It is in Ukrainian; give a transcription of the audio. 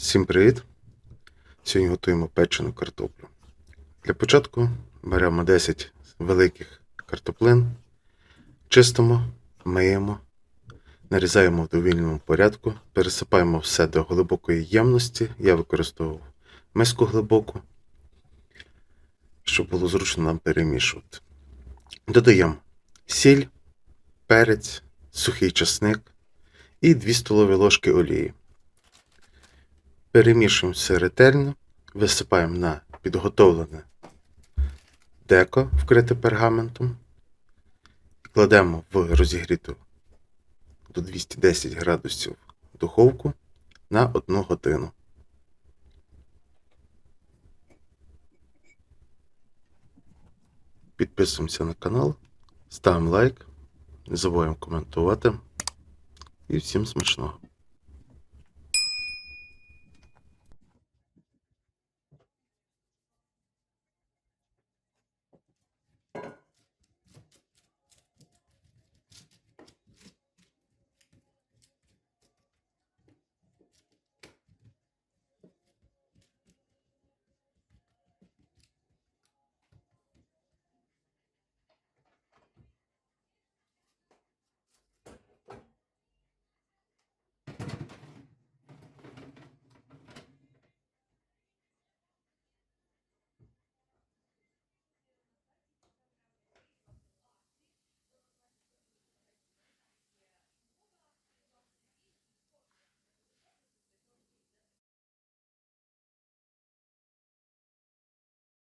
Всім привіт! Сьогодні готуємо печену картоплю. Для початку беремо 10 великих картоплин, чистимо, миємо, нарізаємо в довільному порядку, пересипаємо все до глибокої ємності. Я використовував миску глибоку, щоб було зручно нам перемішувати. Додаємо сіль, перець, сухий часник і 2 столові ложки олії. Перемішуємо все ретельно, висипаємо на підготовлене деко, вкрите пергаментом, кладемо в розігріту до 210 градусів духовку на 1 годину. Підписуємося на канал, ставимо лайк, не забуваємо коментувати. І всім смачного!